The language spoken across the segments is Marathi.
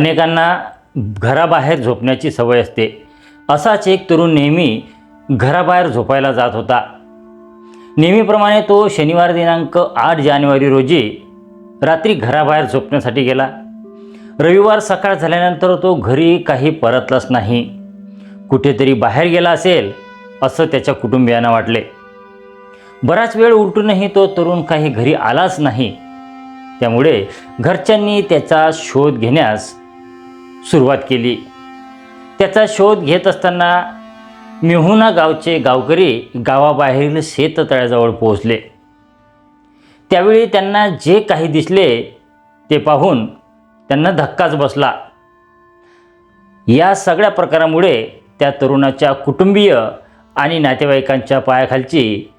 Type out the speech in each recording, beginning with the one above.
अनेकांना घराबाहेर झोपण्याची सवय असते. असाच एक तरुण नेहमी घराबाहेर झोपायला जात होता. नेहमीप्रमाणे तो शनिवार दिनांक आठ जानेवारी रोजी रात्री घराबाहेर झोपण्यासाठी गेला. रविवार सकाळ झाल्यानंतर तो घरी काही परतलाच नाही. कुठेतरी बाहेर गेला असेल असं त्याच्या कुटुंबियांना वाटले. बराच वेळ उलटूनही तो तरुण काही घरी आलाच नाही. त्यामुळे घरच्यांनी त्याचा शोध घेण्यास सुरुवात केली. त्याचा शोध घेत असताना मिहुना गावचे गावकरी गावाबाहेरील शेततळ्याजवळ पोहोचले. त्यावेळी त्यांना जे काही दिसले ते पाहून त्यांना धक्काच बसला. या सगळ्या प्रकारामुळे त्या तरुणाच्या कुटुंबीय आणि नातेवाईकांच्या पायाखालची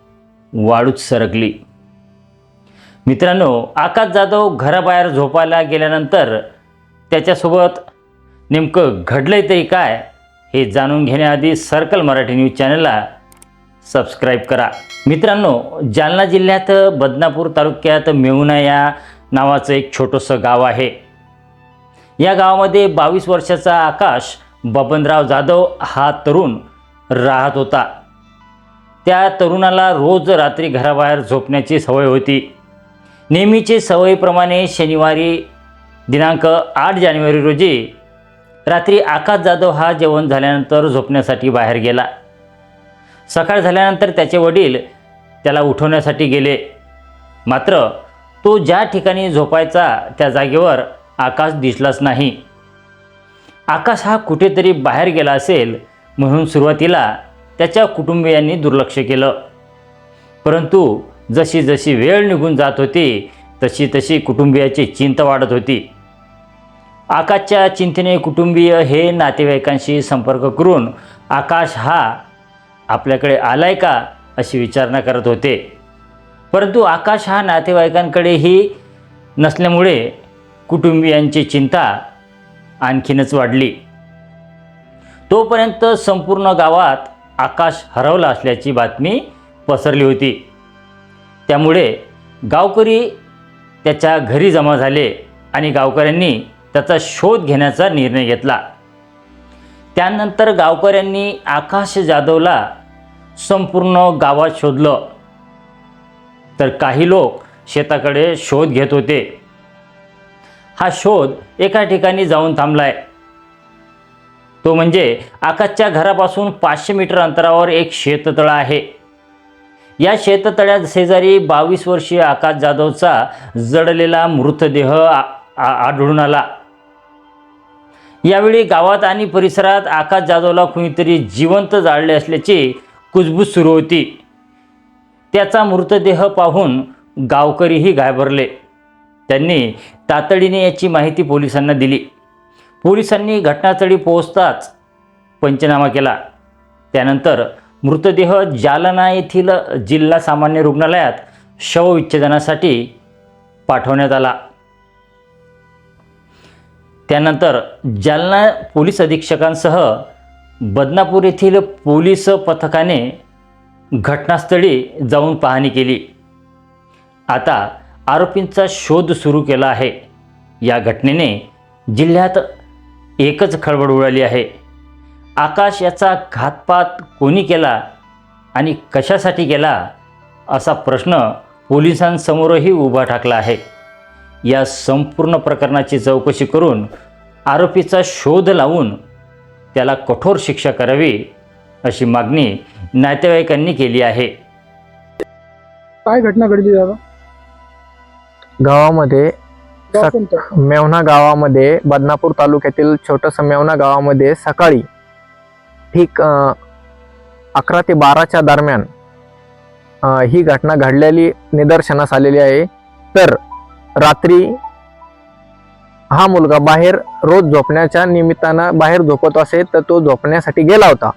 वाळूच सरकली. मित्रांनो आकाश जाधव घराबाहेर झोपायला गेल्यानंतर त्याच्यासोबत नेमकं घडलंय तरी काय हे जाणून घेण्याआधी सर्कल मराठी न्यूज चॅनलला सबस्क्राईब करा. मित्रांनो जालना जिल्ह्यात बदनापूर तालुक्यात मेहुणा या नावाचं एक छोटंसं गाव आहे. या गावामध्ये बावीस वर्षाचा आकाश बबनराव जाधव हा तरुण राहत होता. त्या तरुणाला रोज रात्री घराबाहेर झोपण्याची सवय होती. नेहमीची सवयीप्रमाणे शनिवारी दिनांक आठ जानेवारी रोजी रात्री आकाश जाधव हा जेवण झाल्यानंतर झोपण्यासाठी बाहेर गेला. सकाळ झाल्यानंतर त्याचे वडील त्याला उठवण्यासाठी गेले. मात्र तो ज्या ठिकाणी झोपायचा त्या जागेवर आकाश दिसलाच नाही. आकाश हा कुठेतरी बाहेर गेला असेल म्हणून सुरुवातीला त्याच्या कुटुंबियांनी दुर्लक्ष केलं. परंतु जशी जशी वेळ निघून जात होती तशी तशी कुटुंबियाची चिंता वाढत होती. आकाशच्या चिंतेने कुटुंबीय हे नातेवाईकांशी संपर्क करून आकाश हा आपल्याकडे आलाय का अशी विचारणा करत होते. परंतु आकाश हा नातेवाईकांकडेही नसल्यामुळे कुटुंबियांची चिंता आणखीनच वाढली. तोपर्यंत संपूर्ण गावात आकाश हरवला असल्याची बातमी पसरली होती. त्यामुळे गावकरी त्याच्या घरी जमा झाले आणि गावकऱ्यांनी त्याचा शोध घेण्याचा निर्णय घेतला. त्यानंतर गावकऱ्यांनी आकाश जाधवला संपूर्ण गावात शोधलं. तर काही लोक शेताकडे शोध घेत होते. हा शोध एका ठिकाणी जाऊन थांबलाय. तो म्हणजे आकाशच्या घरापासून पाचशे मीटर अंतरावर एक शेततळं आहे. या शेततळ्यात शेजारी बावीस वर्षीय आकाश जाधवचा जडलेला मृतदेह आ- आढळून आला. यावेळी गावात आणि परिसरात आकाश जाधवला कुणीतरी जिवंत जाळले असल्याची कुजबूज सुरू होती. त्याचा मृतदेह पाहून गावकरीही घाबरले. त्यांनी तातडीने याची माहिती पोलिसांना दिली. पोलिसांनी घटनास्थळी पोहोचताच पंचनामा केला. त्यानंतर मृतदेह जालना येथील जिल्हा सामान्य रुग्णालयात शवविच्छेदनासाठी पाठवण्यात आला. त्यानंतर जालना पोलीस अधीक्षकांसह बदनापूर येथील पोलीस पथकाने घटनास्थळी जाऊन पाहणी केली. आता आरोपींचा शोध सुरू केला आहे. या घटनेने जिल्ह्यात एकच खळबळ उडाली आहे. आकाश याचा घातपात कोणी केला आणि कशासाठी केला असा प्रश्न पोलिसांसमोरही उभा ठाकला आहे. या संपूर्ण प्रकरणाची चौकशी करून आरोपीचा शोध लावून त्याला कठोर शिक्षा करावी अशी मागणी नातेवाईकांनी केली आहे. काय घटना घडली दादा? गावामध्ये गाव सक- कोणतं? मेवणा गावामध्ये बदनापूर तालुक्यातील छोटंसं मेवणा गावामध्ये सकाळी ठीक अं, अकरा ते बाराच्या दरम्यान अं, ही घटना घडलेली निदर्शनास आलेली आहे. तर रात्री हा मुलगा बाहेर रोज झोपण्याच्या निमित्तानं बाहेर झोपत असे तर तो झोपण्यासाठी गेला होता.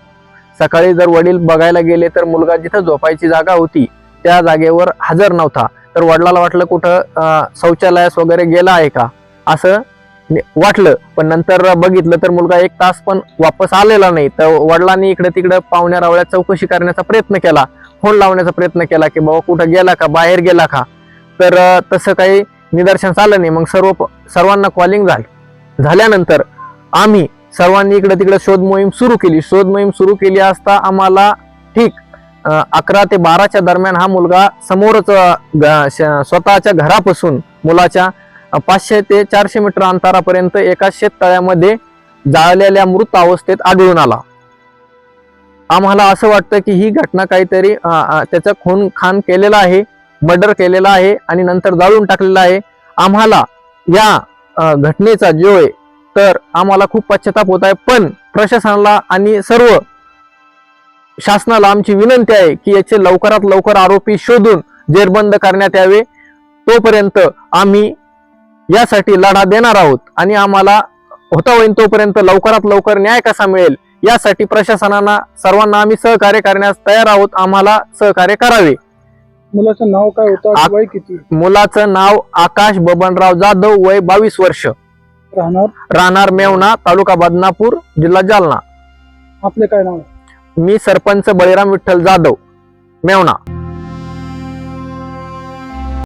सकाळी जर वडील बघायला गेले तर मुलगा जिथं झोपायची जागा होती त्या जागेवर हजर नव्हता. तर वडिलाला वाटलं कुठं शौचालयास वगैरे गेला आहे का? असं वाटलं. पण नंतर बघितलं तर मुलगा एक तास पण वापस आलेला नाही. तर वडिलांनी इकडे तिकडे पाहुण्या रावळ्यात चौकशी करण्याचा प्रयत्न केला. फोन लावण्याचा प्रयत्न केला की बाबा कुठं गेला का? बाहेर गेला का? तर तसं काही निदर्शनास आलं नाही. मग सर्व सर्वांना कॉलिंग झालं. झाल्यानंतर आम्ही सर्वांनी इकडे तिकडे शोध मोहीम सुरू केली. शोध मोहीम सुरू केली असता आम्हाला ठीक अकरा ते बाराच्या दरम्यान हा मुलगा समोरच ग- श- स्वतःच्या घरापासून मुलाच्या पाचशे ते चारशे मीटर अंतरापर्यंत एका शेततळ्यामध्ये जाळलेल्या मृत अवस्थेत आढळून आला. आम्हाला असं वाटतं की ही घटना काहीतरी त्याचं त्याचा खून खान केलेला आहे. मर्डर केलेला आहे आणि नंतर जाळून टाकलेला आहे. आम्हाला या घटनेचा जो आहे तर आम्हाला खूप पश्चाताप होत आहे. पण प्रशासनाला आणि सर्व शासनाला आमची विनंती आहे की याचे लवकरात लवकर आरोपी शोधून जेरबंद करण्यात यावे. तोपर्यंत आम्ही यासाठी लढा देणार आहोत आणि आम्हाला होता होईल तोपर्यंत लवकरात लवकर न्याय कसा मिळेल यासाठी प्रशासनाला सर्वांना आम्ही सहकार्य करण्यास तयार आहोत. आम्हाला सहकार्य करावे. मुलाचं नाव काय होतं? वय किती? मुलाचं नाव आकाश बबनराव जाधव वय बावीस वर्ष. राहणार? राहणार मेवणा तालुका बदनापूर जिल्हा जालना. आपले काय नाव? मी सरपंच बळीराम विठ्ठल जाधव मेवणा.